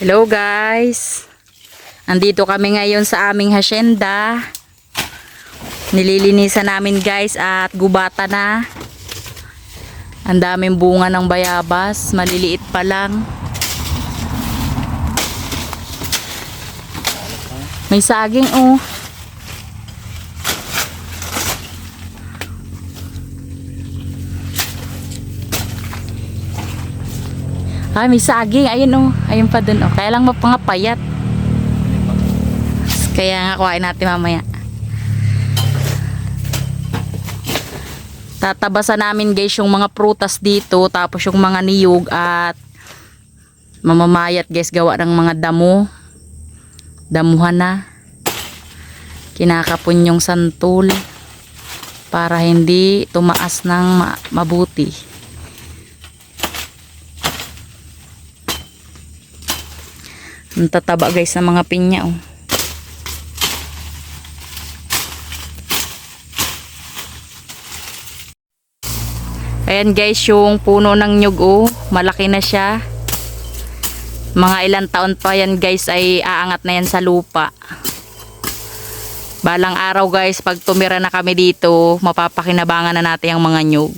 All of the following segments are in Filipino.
Hello guys. Andito kami ngayon sa aming hacienda. Nililinisan namin guys at gubata na. Ang daming bunga ng bayabas, maliliit pa lang. May saging oh. Ay, may saging. Ayun oh. Ayun pa dun oh. Kaya lang mapangapayat. Kaya nga kuhain natin mamaya. Tatabasan namin guys yung mga prutas dito. Tapos yung mga niyog at mamamayat guys gawa ng mga damo. Damuhan na. Kinakapon yung santol. Para hindi tumaas ng ma- mabuti. Ang tataba guys ng mga pinya oh. Ayan guys yung puno ng nyug oh. Malaki na siya. Mga ilang taon pa yan guys ay aangat na yan sa lupa. Balang araw guys pag tumira na kami dito mapapakinabangan na natin ang mga nyug.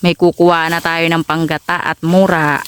May kukuha na tayo ng panggata at mura.